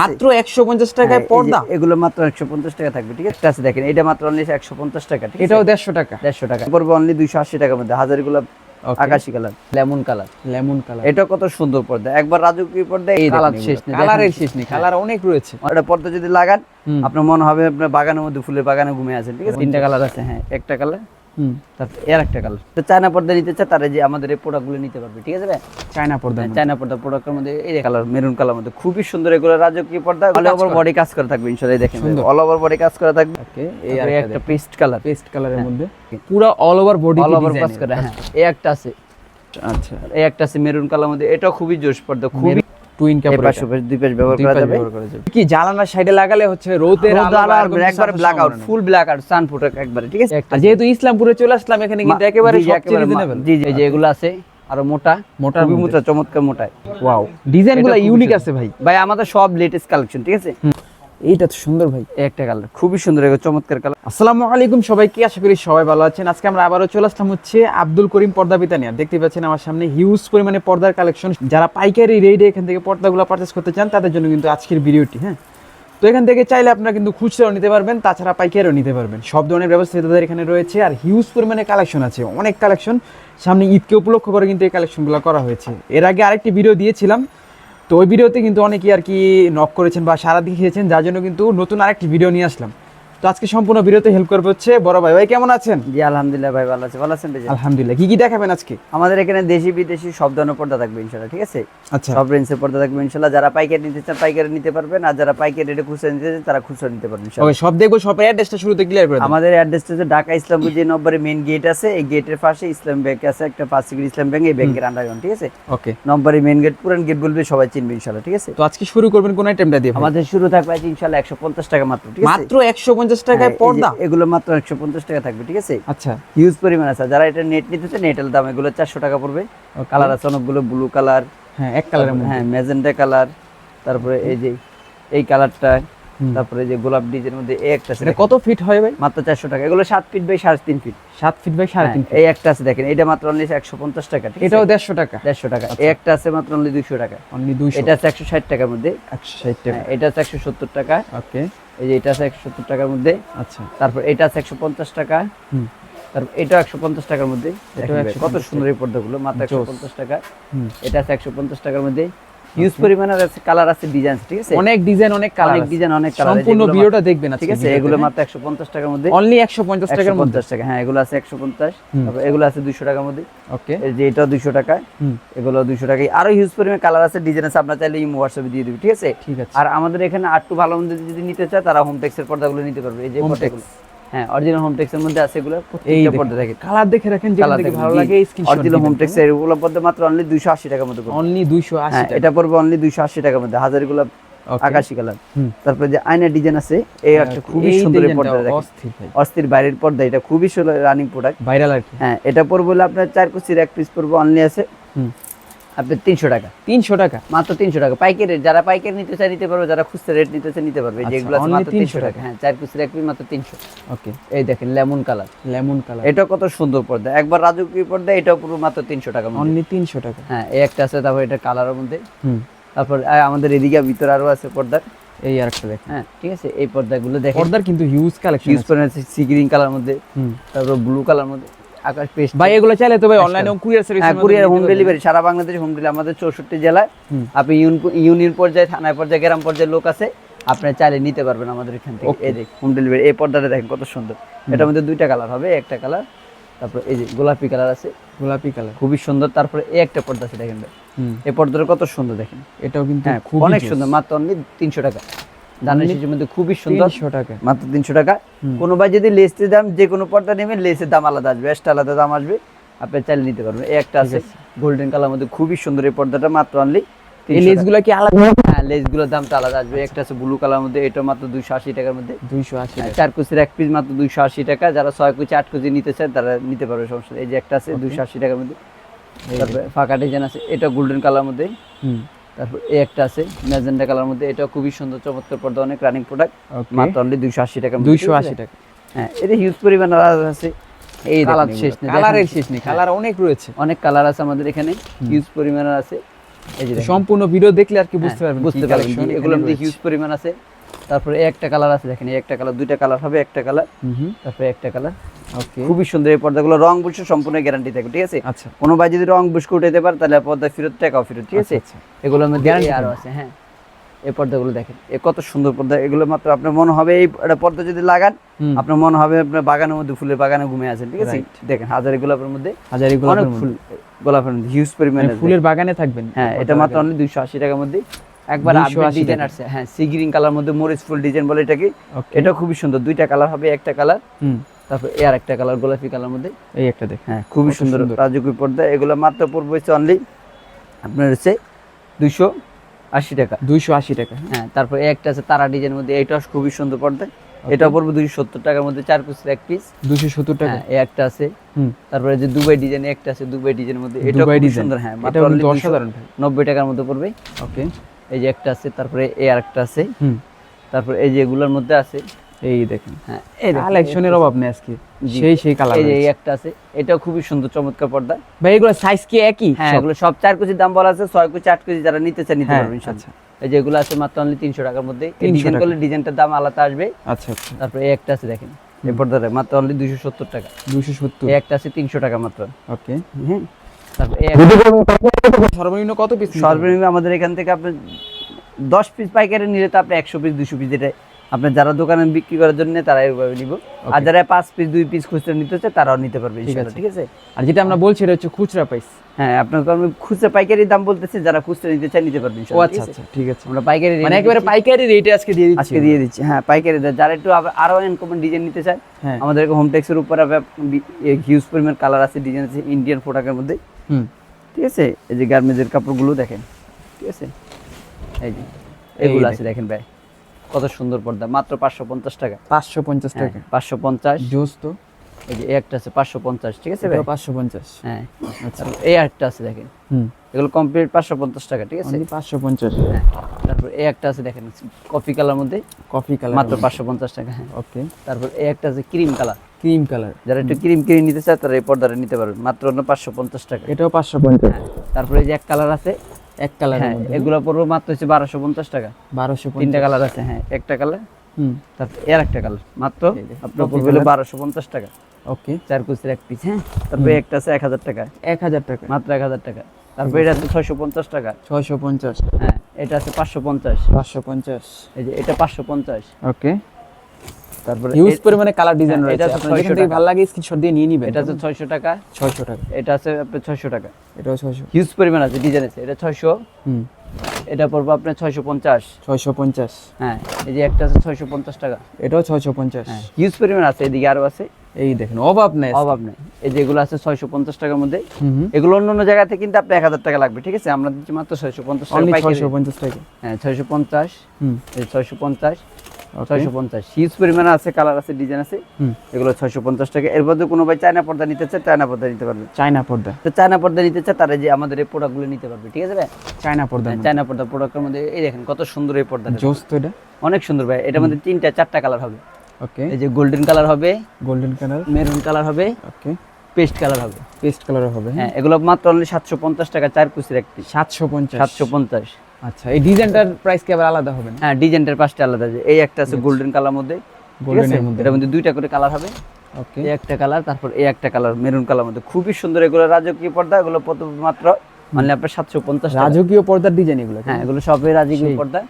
মাত্র একশো পঞ্চাশ টাকায় হ্যাঁ, এই যে পর্দা? এগুলো মাত্র একশো পঞ্চাশ টাকা থাকবে ঠিক আছে? আছে দেখেন এটা মাত্র অনলি একশো পঞ্চাশ টাকা এটাও দেড়শো টাকা। দেড়শো টাকা। পড়বে অনলি দুইশো আশি টাকার মধ্যে Okay. আকাশি colour. Lemon colour lemon colour এটা কত সুন্দর পর্দা। একবার রাজকীয় পর্দা এই কালার শেষ নেই কালারের শেষ নেই কালার অনেক রয়েছে। এটা পর্দা যদি লাগান আপনার মনে হবে আপনার বাগানের মধ্যে ফুলের বাগানে ঘুমিয়ে আছেন ঠিক আছে? তিনটা কালার আছে। হ্যাঁ একটা কালার এর একটা কালার তো চায়না পর্দা নিতে চায় তারা যে আমাদের এই প্রোডাক্টগুলো নিতে পারবে ঠিক আছে চায়না পর্দা হ্যাঁ, চায়না পর্দা প্রোডাক্টের মধ্যে এই কালার মেরুন কালার মধ্যে খুবই সুন্দর এগুলো। রাজকীয় পর্দা অল ওভার বডি কাজ করা থাকবে ইনশাআল্লাহ দেখেন অল ওভার বডি কাজ করা থাকবে। এই এই একটা পেস্ট কালার পেস্ট কালারের মধ্যে। পুরো all over body all over কাজ করা হ্যাঁ। এই একটা আছে। আচ্ছা। এই একটা আছে মেরুন কালার মধ্যে। এটাও খুবই জোশ পর্দা খুবই টুইন ক্যাপ পাশে দুই পাশ ব্যবহার করা যাবে। কি জানালার সাইডে লাগালে হচ্ছে রোদের আলো একবারে black out full black out sun একবারে ঠিক আছে? আর যেহেতু ইসলামপুরে চলে আসলাম এখানে কিন্তু একেবারে সবচেয়ে রিজনেবল জি জি এগুলো আছে আরও মোটা মোটা খুবই মোটা। চমৎকার মোটা। ওয়াও ডিজাইনগুলো ইউনিক আছে ভাই। ভাই আমাদের সব লেটেস্ট কালেকশন ঠিক আছে? এইটা তো সুন্দর ভাই। একটা কালার খুবই সুন্দর চমৎকার কালার আসসালামু আলাইকুম সবাইকে আশা করি সবাই ভালো আছেন। আজকে আমরা আবারও চলে আসলাম হচ্ছে আব্দুল করিম পর্দা বিতানিয়া। দেখতে পাচ্ছেন আমার সামনে হিউজ পরিমাণে পর্দার কালেকশন যারা পাইকারি রেটে এখান থেকে পর্দাগুলো পারচেস করতে চান তাদের জন্য কিন্তু আজকের ভিডিওটি হ্যাঁ? তো এখান থেকে চাইলে আপনারা কিন্তু খুচরাও নিতে পারবেন তাছাড়া পাইকারিও নিতে পারবেন। সব ধরনের ব্যবস্থা তাদের এখানে রয়েছে আর হিউজ পরিমাণে কালেকশন আছে অনেক কালেকশন সামনে ঈদকে উপলক্ষ করে কিন্তু এই কালেকশনগুলো করা হয়েছে। এর আগে আরেকটি ভিডিও দিয়েছিলাম তো ওই ভিডিওতে কিন্তু অনেকেই আর কি নক করেছেন বা সারা দিয়েছেন যার জন্য কিন্তু নতুন আরেকটি ভিডিও নিয়ে আসলাম। তো আজকে সম্পূর্ণ ভিডিওতে হেল্প করবে হচ্ছে বড় ভাই। ভাই কেমন আছেন? জি আলহামদুলিল্লাহ ভাই ভালো আছে। ভালো আছেন ভাই আলহামদুলিল্লাহ। কি কি দেখাবেন আজকে? আমাদের এখানে দেশি বিদেশি সব ধরনের পর্দা থাকবে ইনশাল্লাহ ঠিক আছে? আচ্ছা। সব রেঞ্জের পর্দা থাকবে ইনশাল্লাহ যারা পাইকারি নিতে চান পাইকারি নিতে পারবেন। আর যারা পাইকারি রেটে খুচরা নিতে চান তারা খুচরা নিতে পারবেন ওকে সব দেখব সব অ্যাড্রেসটা শুরুতে ক্লিয়ার করে আমাদের অ্যাড্রেসটা হচ্ছে ঢাকা ইসলামপুর যে নম্বরে মেইন গেট আছে। এই গেটের পাশে ইসলাম ব্যাংক আছে একটা পাঁচ সিকিউর ইসলাম ব্যাংক এই ব্যাংকের আন্ডারগ্রাউন্ড ঠিক আছে? ওকে। নম্বরে মেইন গেট পুরান গেট বলবে সবাই চিনবে ইনশাল্লাহ ঠিক আছে? তো আজকে শুরু করবেন কোন আইটেমটা দিয়ে? আমাদের শুরু থাকবে একশো পঞ্চাশ টাকা মাত্র ঠিক আছে? মাত্র একশো পঞ্চাশ টাকায় হ্যাঁ, পর্দা? এগুলো মাত্র একশো পঞ্চাশ টাকা থাকবে ঠিক আছে? আচ্ছা। হিউজ পরিমাণ আছে। যারা এটা নেট নিতে চান নেটের দাম এগুলো চারশো টাকা পড়বে। কালার আছে অনেকগুলো ব্লু কালার হ্যাঁ এক মধ্যে। হ্যাঁ ম্যাজেন্টা কালার তারপরে এই যে এই কালারটা তারপরে যে গোলাপ ডিজের মধ্যে এই একটা আছে কত ফিট হয় ভাই? মাত্র চারশো টাকা। এগুলো সাত ফিট বাই সাড়ে তিন ফিট সাত ফিট বাই সাড়ে তিন হ্যাঁ, এই একটা আছে দেখেন। এটা মাত্র অনলি একশো পঞ্চাশ টাকা এটাও দেড়শো টাকা। দেড়শো টাকা। এই একটা আছে মাত্র অনলি দুইশো টাকা। অনলি দুইশো। এটা আছে একশো ষাট টাকার মধ্যে। একশো ষাট টাকা। হ্যাঁ, এটা আছে একশো সত্তর টাকা। ওকে এই যে এটা আছে একশো সত্তর টাকার মধ্যে। আচ্ছা। তারপর এটা আছে একশো পঞ্চাশ টাকা। হুম। তারপর এটা একশো পঞ্চাশ টাকার মধ্যে। দেখেন ভাই, 150 কত সুন্দর এই পর্দাগুলো মাত্র একশো। পঞ্চাশ টাকা। হুম। এটা আছে একশো পঞ্চাশ টাকার মধ্যে। হিউজ পরিমাণের আছে কালার আছে ডিজাইন ঠিক আছে? অনেক ডিজাইন অনেক কালার অনেক ডিজাইন অনেক কালার সম্পূর্ণ ভিডিওটা দেখবেন ঠিক আছে এগুলো মাত্র একশো পঞ্চাশ টাকার মধ্যে। অনলি একশো পঞ্চাশ একশো টাকার মধ্যে। পঞ্চাশ টাকা হ্যাঁ এগুলো আছে একশো পঞ্চাশ। হুম। তারপর এগুলো আছে দুইশো টাকার মধ্যে। ওকে এই যে এটাও দুইশো টাকা হুম। এগুলো দুইশো টাকা আরও হিউজ পরিমাণে কালার আছে ডিজাইন আছে আপনার চাইলে ইমো হোয়াটসঅ্যাপে দিয়ে দিবি ঠিক আছে? ঠিক আছে। আর আমাদের এখানে আটটু ভালো মন্দ যদি নিতে চায় তারা হোম টেক্সের পর্দাগুলো নিতে পারবে এই যে পর্দাগুলো। হ্যাঁ অরিজিনাল হোম টেক্সের মধ্যে আছে এগুলো প্রত্যেকটা পর্দা থাকে কালার দেখে রাখেন যেখান কালার ভালো লাগে স্ক্রিনশট অরিজিনাল হোম টেক্স এগুলো পর্দা মাত্র অনলি দুইশো আশি টাকার মধ্যে পড়বে। অনলি দুইশো আশি হ্যাঁ টাকা। এটা পড়বে অনলি দুইশো আশি টাকার মধ্যে হাজারগুলো Okay. আকাশি কালার তারপরে যে আয়নার ডিজাইন আছে এই একটা খুবই সুন্দর পর্দা দেখেন। অস্থির বাইরের পর্দা এটা খুবই রানিং প্রোডাক্ট ভাইরাল আর হ্যাঁ এটা পড়বে হলো আপনার চার কুচির এক পিস পড়বে অনলি আছে। আপনার তিনশো টাকা। তিনশো টাকা? মাত্র তিনশো টাকা। পাইকারি রেট যারা পাইকারি নিতে চায় নিতে পারবে যারা খুচরা রেট নিতে চায় নিতে পারবে। আচ্ছা, যেগুলো মাত্র তিনশো টাকা। হ্যাঁ চার কুচির এক মাত্র তিনশো। ওকে এই দেখেন লেমন কালার লেমন কালার এটা কত সুন্দর পর্দা। একবার রাজকীয় পর্দা এটাও পুরো মাত্র তিনশো টাকা অনলি তিনশো টাকা। হ্যাঁ এই একটা আছে তারপর এটা কালারের মধ্যে। হুম। তারপর আমাদের এদিকে ভিতরে আরও আছে পর্দার। এই আর একটা দেখেন। হ্যাঁ ঠিক আছে? এই পর্দাগুলো দেখেন। পর্দার কিন্তু হিউজ কালেকশন করে আছে। সি গ্রিন কালার মধ্যে। তারপর ব্লু কালার মধ্যে। আকাশ পেস্ট ভাই এগুলো চাইলে তো ভাই অনলাইনে courier service courier home delivery সারা বাংলাদেশে হোম ডেলিভারি আমাদের চৌষট্টি জেলায়। আপনি ইউনিয়ন পর্যায়ে পর্যায়ে গ্রাম পর্যায়ে লোক আছে আপনি চাইলে নিতে পারবেন আমাদের এখান থেকে। এই দেখ হোম ডেলিভারি এই পর্দাটা দেখেন কত সুন্দর। এটার মধ্যে দুইটা কালার হবে একটা কালার তারপর এই যে গোলাপি কালার আছে। গোলাপি কালার খুবই সুন্দর তারপরে এই একটা পর্দা আছে দেখেন ভাই। এই পর্দাটা কত সুন্দর দেখেন। এটাও কিন্তু হ্যাঁ অনেক সুন্দর মাত্র অনলি তিনশো টাকা। দানের শেষের মধ্যে খুবই সুন্দর। টাকা। মাত্র তিনশো টাকা। কোনো ভাই যদি লেসের দাম যে কোনো পর্দা নেবেন লেসের দাম আলাদা আসবে এক্সট্রা আলাদা দাম আসবে। আপনি চাইলে নিতে পারবেন। এই একটা আছে গোল্ডেন কালার মধ্যে খুবই সুন্দর এই পর্দাটা মাত্র অনলি এই লেসগুলো কি আলাদা? হ্যাঁ লেসগুলোর দামটা আলাদা আসবে। একটা আছে ব্লু কালার মধ্যে এটা মাত্র দুইশো আশি টাকার মধ্যে। দুইশো আশি চার কুচির এক পিস মাত্র দুইশো আশি টাকা। যারা ছয় কুচি আট কুচি নিতে চায় তারা নিতে পারবে সমস্যা এই যে একটা আছে দুইশো আশি টাকার মধ্যে। তারপরে ফাঁকা ডিজাইন আছে এটা গোল্ডেন কালার মধ্যে। তারপর এই একটা আছে ম্যাজেন্ডা কালার মধ্যে। এটা খুবই সুন্দর চমৎকার পর্দা অনেক রানিং প্রোডাক্ট মাত্র অনলি দুইশো আশি টাকা দুইশো আশি টাকা। হ্যাঁ এটা হিউজ পরিমাণ আলাদা আছে। এই কালার শেষ নেই কালারের শেষ নেই। কালার অনেক রয়েছে। অনেক কালার আছে আমাদের এখানে। হিউজ পরিমাণ আছে। এই যে সম্পূর্ণ ভিডিও দেখলে আর কি বুঝতে হ্যাঁ, পারবেন বুঝতে পারবেন collection জি, এগুলোর মধ্যে হিউজ পরিমাণ আছে। তারপরে একটা কালার আছে দেখেন একটা কালার দুইটা কালার হবে একটা কালার। তারপরে একটা কালার। ওকে খুবই সুন্দর এই পর্দাগুলো রং বুঝে সম্পূর্ণ গ্যারান্টি থাকবে ঠিক আছে? আচ্ছা। কোনো ভাই যদি রং বুঝকে উঠাইতে পারে তাহলে পর্দা ফেরত টাকাও ফেরত ঠিক আছে? আচ্ছা, এগুলোর মধ্যে Guarantee এই আরও আছে হ্যাঁ। এই পর্দাগুলো দেখেন এ কত সুন্দর পর্দা এগুলো মাত্র আপনার মনে হবে এই পর্দা যদি লাগান আপনার মনে হবে আপনার বাগানের মধ্যে ফুলের বাগানে ঘুমিয়ে আছেন ঠিক আছে? দেখেন হাজারি গোলাপের মধ্যে হাজারি গোলাপের ফুল মধ্যে। গোলাপের মধ্যে হিউজ পরিমাণে মানে ফুলের বাগানে থাকবেন হ্যাঁ এটা মাত্র অনলি দুইশো আশি টাকার মধ্যে। একবার 280 আপডেট ডিজাইন। আসছে। হ্যাঁ সি গ্রিন কালার মধ্যে মরিচ ফুল ডিজাইন বলে এটাকে। ওকে এটা খুবই সুন্দর। দুইটা কালার হবে একটা কালার তারপর এ আর একটা কালার গোলাপি কালার মধ্যে। এই একটা দেখ হ্যাঁ খুবই সুন্দর। রাজকীয় পর্দা। এগুলো মাত্র পড়বে হচ্ছে অনলি আপনার হচ্ছে দুইশো আশি টাকা। দুইশো আশি টাকা হ্যাঁ। তারপর একটা আছে তারা ডিজাইনের মধ্যে। এটা খুবই সুন্দর পর্দা। এটা পড়বে দুইশো সত্তর টাকার মধ্যে চার পিসের এক পিস দুইশো সত্তর টাকা। হ্যাঁ এই একটা আছে। হুম। তারপরে যে দুবাই ডিজাইন একটা আছে দুবাই ডিজাইনের মধ্যে। এটা সুন্দর হ্যাঁ মাত্র এটাও only কিন্তু 200 অসাধারণ নব্বই টাকার মধ্যে পড়বে। ওকে এই যে একটা আছে তারপরে এই আর একটা আছে। তারপর এই যে এগুলোর মধ্যে আছে এই দেখেন। হ্যাঁ এই কালেকশনের অভাব নেই আজকে। সেই সেই কালার এই যে এই একটা আছে এটাও খুবই সুন্দর চমৎকার পর্দা। ভাই এগুলো সাইজ কি একই? হ্যাঁ সব? এগুলো সব চার কেজির দাম বলা আছে ছয় কেজি আট কেজি যারা নিতে চান নিতে হ্যাঁ, পারবেন আচ্ছা। এই যে এগুলো আছে মাত্র অনলি তিনশো টাকার মধ্যে। 300 ডিজাইন করলে ডিজাইনটার দাম আলাদা আসবে। আচ্ছা আচ্ছা। তারপরে এই একটা আছে দেখেন। এই পর্দাটা মাত্র অনলি দুইশো সত্তর টাকা। দুইশো সত্তর। এই একটা আছে তিনশো টাকা মাত্র। ওকে। হ্যাঁ। সর্বনিম্ন কত পিস সর্বনিম্ন আমাদের এখান থেকে আপনি দশ পিস পাইকারি নিলে তো আপনি একশো পিস দুশো পিস এটা আপনার যারা দোকানে বিক্রি করার জন্য তারা এইভাবে নিব। আর যারা পাঁচ পিস দুই পিস খুচরা নিতে হচ্ছে তারাও নিতে পারবে ঠিক আছে। আর যেটা আমরা বলছি এটা হচ্ছে খুচরা প্রাইস হ্যাঁ আপনাকে আমি খুচরা পাইকারি দাম বলতেছি যারা খুচরা নিতে চায় নিতে পারবে ও আচ্ছা ঠিক আছে? আচ্ছা ঠিক আছে। আমরা পাইকারি মানে একেবারে পাইকারি রেটে আজকে দিয়ে দিচ্ছি। আজকে দিয়ে দিচ্ছি হ্যাঁ পাইকারি যারা একটু আরও আনকমন ডিজাইন নিতে চায় আমাদের হোম টেক্সের উপর হিউজ পরিমাণ কালার আছে ডিজাইন আছে ইন্ডিয়ান প্রোডাক্টের মধ্যে। হুম। ঠিক আছে? এই যে গার্মেন্টের কাপড়গুলো দেখেন। ঠিক আছে? এই যে এগুলো আছে দেখেন। ভাই। কত সুন্দর পর্দা। মাত্র পাঁচশো পঞ্চাশ টাকা। পাঁচশো পঞ্চাশ টাকা। পাঁচশো পঞ্চাশ। জুস তো। এই যে একটা আছে পাঁচশো পঞ্চাশ। ঠিক আছে ভাই? পাঁচশো পঞ্চাশ। হ্যাঁ। আচ্ছা। এই একটা আছে দেখেন। হুম। এগুলো কমপ্লিট পাঁচশো পঞ্চাশ টাকা ঠিক আছে? পাঁচশো পঞ্চাশ। হ্যাঁ। তারপর এই একটা আছে দেখেন কফি কালার মধ্যে কফি কালার মাত্র পাঁচশো পঞ্চাশ টাকা। হ্যাঁ ওকে তারপর এই একটা আছে ক্রিম কালার ক্রিম কালার যারা একটু ক্রিম কিনে নিতে চায় তারা এই পর্দাটা নিতে পারবে। মাত্র অন্য পাঁচশো পঞ্চাশ টাকা। এটাও পাঁচশো পঞ্চাশ। তারপরে এই যে এক কালার আছে এক কালারের হ্যাঁ এগুলো পড়বে মাত্র হচ্ছে বারোশো পঞ্চাশ টাকা। বারোশো তিনটা কালার আছে হ্যাঁ একটা কালার হুম। তারপর এর একটা কালার মাত্র আপনার পড়বে হলো বারোশো পঞ্চাশ টাকা। ওকে চার কুচির এক পিস হ্যাঁ তারপরে একটা আছে এক হাজার টাকা। এক হাজার টাকা। মাত্র এক হাজার টাকা। তারপরে এটা আছে ছয়শো পঞ্চাশ টাকা। ছয়শো পঞ্চাশ। হ্যাঁ এটা আছে পাঁচশো পঞ্চাশ। পাঁচশো পঞ্চাশ। এই যে এটা পাঁচশো পঞ্চাশ। ওকে। তারপরে হিউজ এ- পরিমাণে কালার ডিজাইন হ্যাঁ, রয়েছে। এটা যেখান থেকে টাকা। ভালো লাগে স্ক্রিনশট দিয়ে নিয়ে নিবেন। এটা আছে ছয়শো টাকা। ছয়শো টাকা। এটা আছে আপনার ছয়শো টাকা। এটাও ছয়শো। হিউজ পরিমাণ আছে ডিজাইন আছে। এটা ছয়শো। হুম। এটা পড়বে আপনার ছয়শো পঞ্চাশ। ছয়শো পঞ্চাশ। হ্যাঁ এই যে একটা আছে ছয়শো পঞ্চাশ টাকা। এটাও ছয়শো পঞ্চাশ। হ্যাঁ হিউজ পরিমাণ আছে এদিকে আরও আছে। এই দেখেন অভাব নেই। অভাব নেই। এই যে এগুলো আছে ছয়শো পঞ্চাশ টাকার মধ্যে এগুলো অন্য অন্য জায়গাতে কিন্তু আপনার এক হাজার টাকা লাগবে ঠিক আছে? আমরা দিচ্ছি মাত্র ছয়শো পঞ্চাশ টাকা ছয়শো পঞ্চাশ টাকা। হ্যাঁ ছয়শো পঞ্চাশ ছয়শো পঞ্চাশ ছয়শো পঞ্চাশ। হিউজ পরিমাণে আছে কালার আছে ডিজাইন আছে। এগুলো ছয়শো পঞ্চাশ টাকা। এর মধ্যে কোনো ভাই চায়না পর্দা নিতে চায় চায়না পর্দা নিতে পারবে। চায়না পর্দা। তো চায়না পর্দা নিতে চায় তারা যে আমাদের এই প্রোডাক্টগুলো নিতে পারবে ঠিক আছে ভাই? চায়না পর্দা হ্যাঁ, চায়না পর্দা প্রোডাক্টের মধ্যে এই দেখেন কত সুন্দর এই পর্দাটা। জোস তো এটা। অনেক সুন্দর ভাই এটার মধ্যে তিনটা চারটা কালার হবে। ওকে এই যে গোল্ডেন কালার হবে গোল্ডেন কালার মেরুন কালার হবে। ওকে পেস্ট কালার হবে। পেস্ট কালার হবে। হ্যাঁ এগুলো মাত্র অনলি সাতশো পঞ্চাশ টাকা চার কুচির এক পিস সাতশো পঞ্চাশ। সাতশো পঞ্চাশ। আচ্ছা এই ডিজাইনটার প্রাইস কি আবার আলাদা হবে না? হ্যাঁ ডিজাইনটার পাঁচটা আলাদা। আছে এই একটা আছে গোল্ডেন কালার মধ্যে? এর মধ্যে। এটার মধ্যে দুইটা করে কালার হবে। ওকে এই একটা কালার তারপর এই একটা কালার মেরুন কালার মধ্যে। খুবই সুন্দর এগুলো রাজকীয় পর্দা এগুলো মাত্র মানে আপনার সাতশো পঞ্চাশ টাকা। রাজকীয় পর্দার ডিজাইন এগুলো হ্যাঁ এগুলো সবই রাজকীয় পর্দা।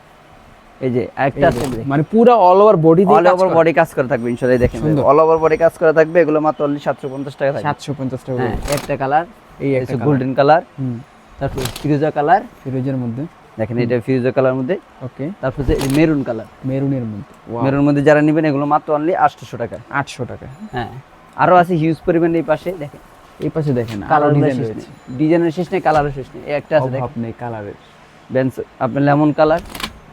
এই যে একটা মানে পুরো all over body all over body কাজ করা থাকবে ইনশাআল্লাহ দেখেন। অল ওভার বডি কাজ করা থাকবে এগুলো মাত্র অনলি সাতশো পঞ্চাশ টাকা থাকবে। সাতশো পঞ্চাশ টাকা হ্যাঁ একটা কালার এই একটা গোল্ডেন কালার হুম। তারপর ফিরোজা কালার ফিরোজের মধ্যে। দেখেন এটা ফিরোজা কালার মধ্যে। ওকে। তারপর যে মেরুন কালার মেরুনের মধ্যে। মেরুন মধ্যে যারা নেবেন এগুলো মাত্র অনলি আটশোশো টাকা। আটশো টাকা। হ্যাঁ আরও আছে হিউজ পরিমাণ এই পাশে দেখেন। এই পাশে দেখেন কালার ডিজাইন রয়েছে। ডিজাইনের শেষ নেই কালারের শেষ নেই। একটা আছে দেখেন। নেই কালারের বেঞ্চ আপনার লেমন কালার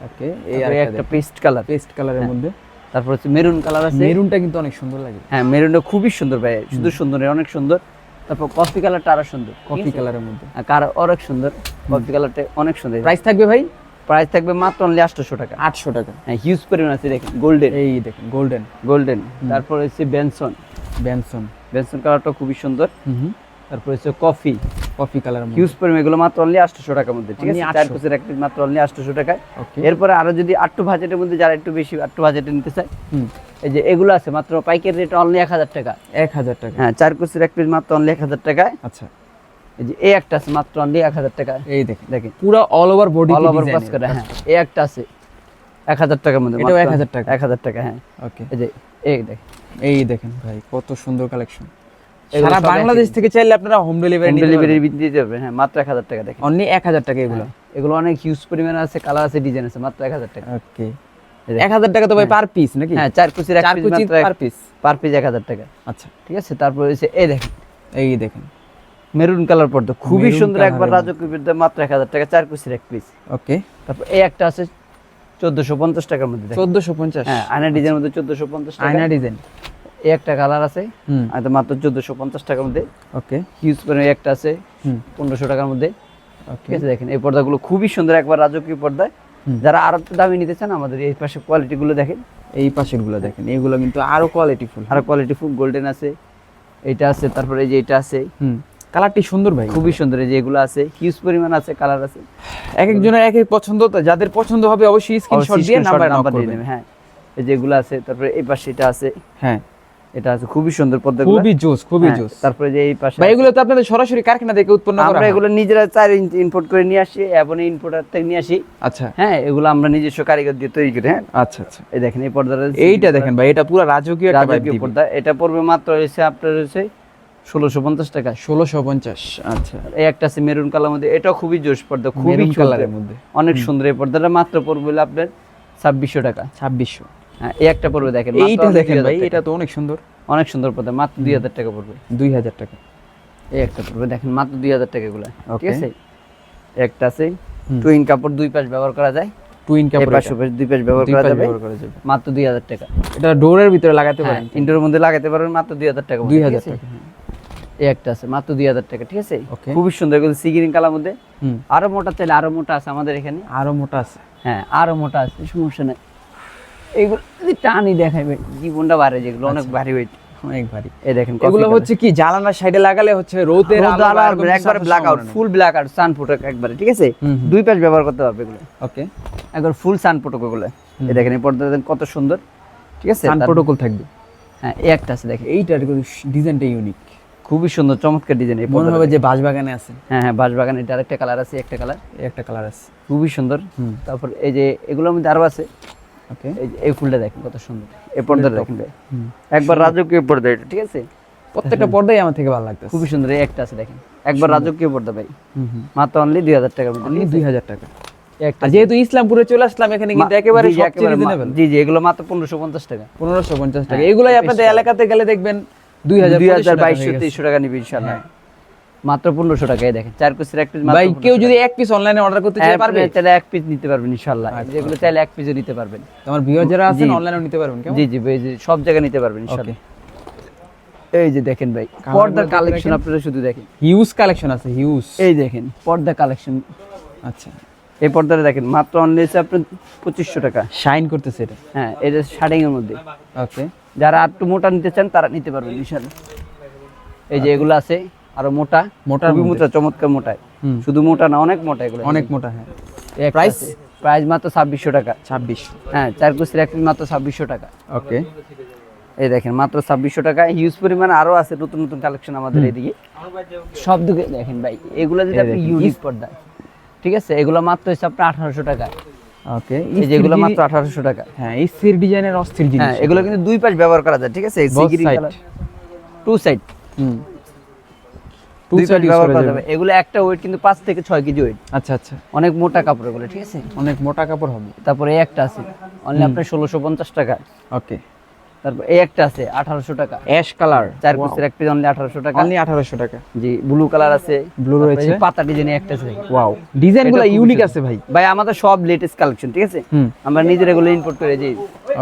ওকে এই এই একটা পেস্ট কালার পেস্ট কালারের মধ্যে। তারপর হচ্ছে মেরুন কালার আছে। মেরুনটা কিন্তু অনেক সুন্দর লাগে। হ্যাঁ মেরুনটা খুবই সুন্দর ভাই। শুধু সুন্দর অনেক সুন্দর। তারপর কফি কালারটা আরও সুন্দর। কফি কালারের মধ্যে। কার অনেক সুন্দর। কফি কালারটা অনেক সুন্দর। প্রাইস থাকবে ভাই? প্রাইস থাকবে মাত্র অনলি আটশোশো টাকা। আটশো টাকা। হ্যাঁ হিউজ পরিমাণ আছে দেখেন গোল্ডেন এই দেখেন গোল্ডেন গোল্ডেন তারপর হচ্ছে বেনসন ব্যানসন বেনসন কালারটা খুবই সুন্দর। তারপর হচ্ছে কফি কফি কালার হিউজ পরিমাণ এগুলো মাত্র অনলি আটশো টাকার মধ্যে ঠিক আছে? চার পিসের এক পিস মাত্র অনলি আটশো টাকায়। এরপরে আরও যদি আটটু বাজেটের মধ্যে যারা একটু বেশি আটটু বাজেটে নিতে চায় এই যে এগুলো আছে মাত্র পাইকারি রেট অনলি এক হাজার টাকা। এক হাজার টাকা। হ্যাঁ চার কুচির এক পিস মাত্র অনলি এক হাজার টাকায়। আচ্ছা। এই যে এই একটা আছে মাত্র অনলি এক হাজার টাকা। এই দেখেন দেখেন। পুরো all over body all over কাজ করে হ্যাঁ এই একটা আছে এক হাজার টাকার মধ্যে এটাও মাত্র 1000 টাকা? এক হাজার টাকা হ্যাঁ। ওকে এই যে এই দেখেন। এই দেখেন ভাই কত সুন্দর কালেকশন সারা বাংলাদেশ থেকে চাইলে আপনারা হোম ডেলিভারি হোম ডেলিভারি দিতে হবে হ্যাঁ মাত্র এক হাজার টাকা দেখেন। অনলি এক হাজার টাকা এগুলো। হ্যাঁ, এগুলো অনেক হিউজ পরিমাণে আছে কালার আছে ডিজাইন আছে মাত্র এক হাজার টাকা। ওকে এই এক হাজার টাকা তো ভাই পার পিস নাকি? হ্যাঁ চার কুচির এক চার পিস মাত্র পার পিস পার পিস এক হাজার টাকা। আচ্ছা। ঠিক আছে তারপর হচ্ছে এই দেখেন। এই দেখেন। মেরুন কালার পর্দা খুবই সুন্দর একবার রাজকীয় পর্দা মাত্র এক হাজার টাকা চার কুচির এক পিস ওকে তারপর এই একটা আছে চোদ্দশো পঞ্চাশ টাকার মধ্যে দেখেন। চোদ্দশো পঞ্চাশ। হ্যাঁ আয়না ডিজাইনের মধ্যে চোদ্দশো পঞ্চাশ টাকা। আয়না ডিজাইন এই একটা কালার আছে। হুম। আর তো মাত্র চোদ্দশো পঞ্চাশ টাকার মধ্যে। ওকে। হিউজ পরিমাণে একটা আছে হুম। পনেরোশো টাকার মধ্যে। ওকে। ঠিক আছে দেখেন এই পর্দাগুলো খুবই সুন্দর একবার রাজকীয় পর্দায় যারা আরও দামি নিতে চান আমাদের এই পাশে কোয়ালিটি গুলো দেখেন। এই পাশেরগুলো দেখেন এইগুলো কিন্তু আরও কোয়ালিটি ফুল আরও কোয়ালিটি ফুল গোল্ডেন আছে এইটা আছে তারপরে এই যে এটা আছে। হুম। কালারটি সুন্দর ভাই। খুবই সুন্দর এই যে এগুলো আছে হিউজ পরিমাণ আছে কালার আছে। এক একজনের এক এক পছন্দ তো যাদের পছন্দ হবে অবশ্যই স্ক্রিনশট দিয়ে নাম্বার নাম্বার দিয়ে নেবে হ্যাঁ। এই যে এগুলো আছে তারপরে এই পাশে এটা আছে। হ্যাঁ। এটা আছে খুবই সুন্দর পর্দা খুবই জোস খুবই জোস। তারপরে যে এই পাশে ভাই এগুলো তো আপনাদের সরাসরি কারখানা থেকে উৎপন্ন করা আমরা এগুলো নিজেরা চার ইম্পোর্ট করে নিয়ে আসি এবং ইম্পোর্টার থেকে নিয়ে আসি। আচ্ছা। হ্যাঁ এগুলো আমরা নিজস্ব কারিগর দিয়ে তৈরি করি হ্যাঁ। আচ্ছা আচ্ছা। এই দেখেন এই পর্দাটা এইটা দেখেন ভাই এটা পুরো রাজকীয় একটা রাজকীয় পর্দা। এটা পড়বে মাত্র আপনার ষোলোশো পঞ্চাশ টাকা। ষোলোশো পঞ্চাশ আচ্ছা। এই একটা আছে মেরুন কালার মধ্যে। এটাও খুবই জোশ পর্দা খুবই কালারের মধ্যে। অনেক সুন্দর এই পর্দাটা। মাত্র পড়বে আপনার ছাব্বিশশো টাকা। ছাব্বিশশো। হ্যাঁ এই একটা পড়বে দেখেন এইটা দেখেন ভাই এটা তো অনেক সুন্দর। অনেক সুন্দর পর্দা মাত্র দুই হাজার টাকা পড়বে। দুই হাজার টাকা। এই একটা পড়বে দেখেন মাত্র দুই হাজার টাকা এগুলো ঠিক আছে? একটা আছে টুইন কাপড় দুই পাশ ব্যবহার করা যায়। টুইন কাপড় পাশ পাশ দুই পাশ ব্যবহার করা যাবে। মাত্র দুই হাজার টাকা। এটা ডোরের ভিতরে লাগাতে হ্যাঁ পারেন। মধ্যে লাগাতে পারবেন মাত্র দুই হাজার টাকা দুই হাজার টাকা হ্যাঁ। এই একটা আছে মাত্র দুই হাজার টাকা ঠিক আছে? খুবই সুন্দর সিগিরিং কালার মধ্যে। আরও মোটা চাইলে আরও মোটা আছে আমাদের এখানে। আরও মোটা আছে। হ্যাঁ আরও মোটা আছে সমস্যা নাই। এগুলো যদি টানি জীবনটা বাড়ে যেগুলো অনেক ভারী ওয়েট অনেক ভারী। এই দেখেন এগুলো হচ্ছে কি জানালার সাইডে লাগালে হচ্ছে রোদের আলো একবার black out full black out sun একবারে ঠিক আছে। দুই পাশ ব্যবহার করতে পারবে এগুলো। ওকে। একবার ফুল সান এগুলো। এই দেখেন এই পর্দা দেখেন কত সুন্দর। ঠিক আছে? সান প্রোটোকল থাকবে। হ্যাঁ এই একটা আছে দেখেন। এইটার ডিজাইনটা ইউনিক খুবই সুন্দর চমৎকার ডিজাইন এই মনে হবে যে বাঁশবাগানে আছে। হ্যাঁ হ্যাঁ বাঁশবাগান এটা আরেকটা কালার আছে একটা কালার একটা কালার আছে। খুবই সুন্দর। তারপর এই যে এগুলোর মধ্যে আরও আছে। এই ফুলটা দেখেন কত সুন্দর। এই পর্দাটা দেখেন। একবার রাজকীয় পর্দা এটা ঠিক আছে? প্রত্যেকটা পর্দাই আমার থেকে ভালো লাগতেছে। খুবই সুন্দর এই একটা আছে দেখেন। একবার রাজকীয় পর্দা ভাই। মাত্র অনলি দুই হাজার মধ্যে অনলি দুই হাজার টাকা। যেহেতু ইসলামপুরে চলে আসলাম এখানে কিন্তু একেবারে জি, জি, এগুলো মাত্র পনেরোশো পঞ্চাশ টাকা। পনেরোশো পঞ্চাশ টাকা। হ্যাঁ, এগুলাই আপনাদের এলাকাতে গেলে দেখবেন দুই হাজার দুই হাজার বাইশশো তেইশশো টাকা নিবে ইনশাল্লাহ মাত্র পনেরোশো টাকায় দেখেন। চার কুচির এক পিস ভাই কেউ যদি এক পিস অনলাইনে অর্ডার করতে চায় পারবে? চাইলে এক পিস নিতে পারবেন ইনশাল্লাহ আচ্ছা, যেগুলো চাইলে এক পিসও নিতে পারবেন। আমার ভিউয়ার যারা আছেন জি। অনলাইনেও নিতে পারবেন কেমন? জি জি ভাই জি, সব জায়গায় নিতে পারবেন ইনশাল্লাহ এই যে দেখেন ভাই পর্দার কালেকশন আপনারা শুধু দেখেন। হিউজ কালেকশন আছে হিউজ এই দেখেন পর্দা কালেকশন আচ্ছা। এই পর্দাটা দেখেন মাত্র অনলি হচ্ছে আপনার পঁচিশশো টাকা। শাইন করতেছে এটা। হ্যাঁ এটা শার্টিং এর মধ্যে। ওকে যারা আর একটু মোটা নিতে চান তারা নিতে পারবেন ইনশাল্লাহ এই যে এগুলো আছে। আরও মোটা মোটা খুবই মোটা চমৎকার মোটা শুধু মোটা না অনেক মোটা এগুলো। অনেক মোটা হ্যাঁ। প্রাইস প্রাইস মাত্র ছাব্বিশশো টাকা। ছাব্বিশ। হ্যাঁ চার কুচির এক মাত্র ছাব্বিশশো টাকা। ওকে। এই দেখেন মাত্র ছাব্বিশশো টাকা। হিউজ পরিমাণ আরও আছে নতুন নতুন কালেকশন আমাদের এদিকে। সব দিকে দেখেন ভাই এগুলো যদি আপনি ইউনিক পর্দা ঠিক আছে? এগুলো মাত্র হচ্ছে আপনার আঠারোশো টাকা। ওকে। এই যে এগুলো মাত্র আঠারোশো টাকা। হ্যাঁ এই সির ডিজাইনের অস্থির জিনিস। হ্যাঁ এগুলো কিন্তু দুই পাশ ব্যবহার করা যায় ঠিক আছে. টু সাইড হুম। দুই Two পাশ side use ব্যবহার করা করা যাবে। যাবে। এগুলো একটা ওয়েট কিন্তু পাঁচ থেকে কেজি ওয়েট আচ্ছা আচ্ছা। অনেক মোটা কাপড় এগুলো ঠিক আছে? অনেক মোটা কাপড় হবে। তারপরে এই একটা আছে। অনলি আপনার ষোলোশো পঞ্চাশ টাকা। ওকে তারপর এই একটা আছে আঠারোশো টাকা। অ্যাশ কালার চার পিসের এক পিস অনলি আঠারোশো টাকা। অনলি আঠারোশো টাকা। জি ব্লু কালার আছে। Blue রয়েছে। পাতা ডিজাইন একটা আছে। ওয়াও ডিজাইনগুলো ইউনিক আছে ভাই। ভাই আমাদের সব লেটেস্ট কালেকশন ঠিক আছে? আমরা নিজের এগুলো ইম্পোর্ট করে যে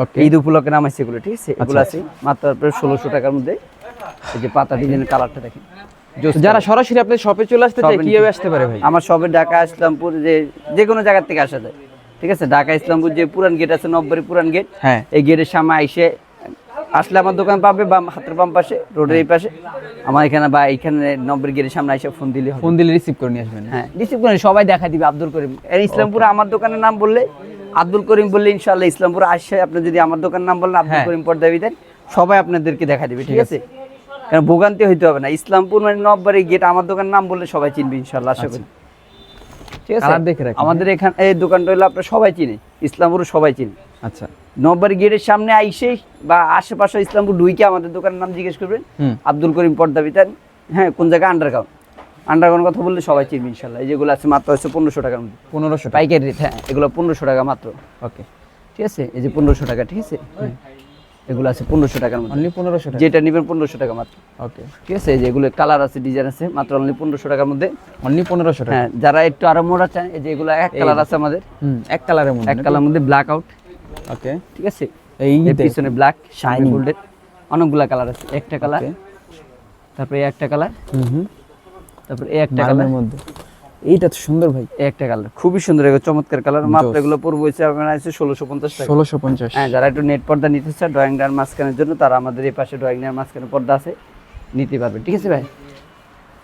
ওকে ঈদ উপলক্ষে নামাইছি এগুলো ঠিক আছে? এগুলো আচ্ছা। আছে। মাত্র ষোলোশো টাকার মধ্যে। এই যে পাতা ডিজাইনের কালারটা দেখেন। যারা সরাসরি আপনার শপে চলে আসতে চায় কীভাবে আসতে পারে ভাই? আমার সবে ঢাকা ইসলামপুর যে যে কোনো জায়গা থেকে আসা যায়। ঠিক আছে? ঢাকা ইসলামপুর যে পুরান গেট আছে নব্বই পুরান গেট হ্যাঁ। এই গেটের সামনে আইসে আসলে আমার দোকান পাবে বা হাতের বাম পাশে রোডের এই পাশে। আমার এখানে বা এখানে নম্বর গেটের সামনে এসে ফোন দিলে ফোন দিলে রিসিভ করে নিয়ে আসবেন। হ্যাঁ। রিসিভ করে সবাই দেখা দিবে আব্দুল করিম। ইসলামপুরে আমার দোকানের নাম বললে আব্দুল করিম বললে ইনশাল্লাহ ইসলামপুরে আসছে আপনি যদি আমার দোকানের নাম বললেন আব্দুল হ্যাঁ। করিম পর্দাবি দেন সবাই আপনাদেরকে দেখা দিবে ঠিক আছে? কারণ ভোগান্তি হইতে হবে না। ইসলামপুর মানে নববাড়ি গেট আমার দোকানের নাম বললে সবাই চিনবে ইনশাল্লাহ আশা করি। ঠিক আছে? দেখে আমাদের এখানে এই দোকানটা হলো আপনার সবাই চিনে ইসলামপুরে সবাই চিনে আচ্ছা। নববাড়ি গেটের সামনে আইসে বা আশেপাশে ইসলামপুর ডুইকে আমাদের দোকানের নাম জিজ্ঞেস করবেন। আব্দুল করিম পর্দা বিতান। হ্যাঁ কোন জায়গায়? আন্ডারগ্রাউন্ড আন্ডারগ্রাউন্ড কথা বললে সবাই চিনবে ইনশাল্লাহ। এই যেগুলো আছে মাত্র হচ্ছে পনেরোশো টাকার মধ্যে। পনেরোশো পাইকারি রেট হ্যাঁ এগুলো পনেরোশো টাকা মাত্র। ওকে। ঠিক আছে? এই যে পনেরোশো টাকা ঠিক আছে? এগুলো আছে পনেরোশো টাকার মধ্যে। অনলি পনেরোশো টাকা? যেটা নেবেন পনেরোশো টাকা মাত্র। ওকে ঠিক আছে যে এগুলো কালার আছে ডিজাইন আছে মাত্র অনলি পনেরোশো টাকার মধ্যে। অনলি পনেরোশো টাকা? হ্যাঁ যারা একটু আরও মোড়া চান এই যে এগুলো এক কালার আছে আমাদের। হুম এক কালারের মধ্যে এক কালার মধ্যে ব্ল্যাক আউট ওকে ঠিক আছে? এই পিছনে ব্ল্যাক শাইনি গোল্ডেন অনেকগুলা কালার আছে একটা কালার তারপরে একটা কালার হুম হুম। তারপরে এই একটা কালার মধ্যে। এইটা তো সুন্দর ভাই। একটা কালার খুবই সুন্দর এগুলো চমৎকার কালার মাত্র এগুলো পড়ব হচ্ছে আপনার আছে ষোলোশো পঞ্চাশ টাকা। ষোলোশো পঞ্চাশ। হ্যাঁ যারা একটু নেট পর্দা নিতে চায় ড্রয়িং ডার মাঝখানের জন্য তারা আমাদের এই পাশে ড্রয়িং ডার মাঝখানে পর্দা আছে নিতে পারবে। ঠিক আছে ভাই?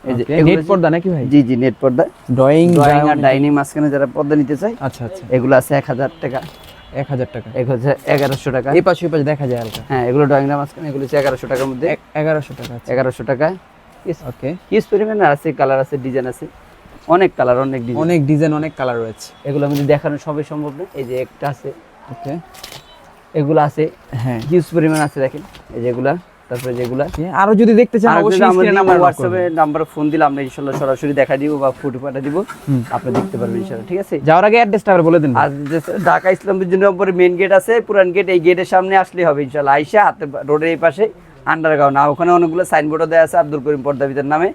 এই যে নেট পর্দা নাকি ভাই? জি জি নেট পর্দা। ড্রয়িং ড্রয়িং আর ডাইনিং মাঝখানে যারা পর্দা নিতে চায় আচ্ছা আচ্ছা। এগুলো আছে এক হাজার টাকা। এক হাজার টাকা। এক হচ্ছে এগারোশো টাকা। এই পাশে পাশে দেখা যায় হালকা। হ্যাঁ এগুলো ড্রয়িং ডার মাঝখানে এগুলো হচ্ছে এগারোশো টাকার মধ্যে। এগারোশো টাকা এগারোশো টাকা। ওকে পরিমাণ আছে কালার আছে ডিজাইন আছে। অনেক কালার অনেক ডিজাইন অনেক ডিজাইন অনেক কালার রয়েছে। এগুলো আমি দেখানো সবই সম্ভব না এই যে একটা আছে। ওকে। এগুলো আছে হ্যাঁ। হিউজ পরিমাণ আছে দেখেন। এই যেগুলা তারপরে যেগুলা। আরও যদি দেখতে চান অবশ্যই আমাদের স্ক্রিনে নাম্বার হোয়াটসঅ্যাপে নাম্বার ফোন দিলে আমরা ইনশাল্লাহ সরাসরি দেখা দিব বা ফটো পাঠা দিব। আপনি দেখতে পারবেন ইনশাল্লাহ ঠিক আছে? যাওয়ার আগে অ্যাড্রেসটা আবার বলে দিন। ঢাকা ইসলামপুর নম্বরে মেইন গেট আছে পুরান গেট এই গেটের সামনে আসলে হবে ইনশাল্লাহ। আইসা হাতে রোডের এই পাশে আন্ডারগ্রাউন্ড আর ওখানে অনেকগুলো সাইনবোর্ডও দেওয়া আছে আব্দুল করিম পর্দাবিদের নামে।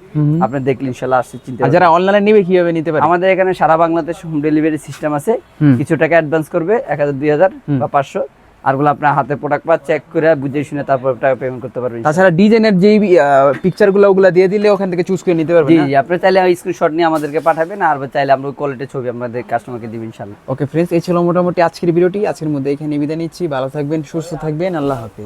আপনি দেখলে ইনশাল্লাহ আসছে চিন্তা যারা অনলাইনে নিবে কীভাবে নিতে পারে? আমাদের এখানে সারা বাংলাদেশ হোম ডেলিভারি সিস্টেম আছে। কিছু টাকা অ্যাডভান্স করবে এক হাজার দুই হাজার বা পাঁচশো। আরগুলো আপনার হাতে প্রোডাক্ট পা চেক করে বুঝে শুনে তারপর টাকা পেমেন্ট করতে পারবেন তাছাড়া ডিজাইনের যেই পিকচারগুলো ওগুলা দিয়ে দিলে ওখান থেকে চুজ করে নিতে পারবেন জি আপনি চাইলে স্ক্রিনশট নিয়ে আমাদেরকে পাঠাবেন আর চাইলে আমরা কোয়ালিটির ছবি আমাদের কাস্টমারকে দিব ইনশাল্লাহ। ওকে ফ্রেন্ডস এই ছিল মোটামুটি আজকের ভিডিওটি আজকের মধ্যে এখানে বিদায় নিচ্ছি। ভালো থাকবেন সুস্থ থাকবেন। আল্লাহ হাফিজ।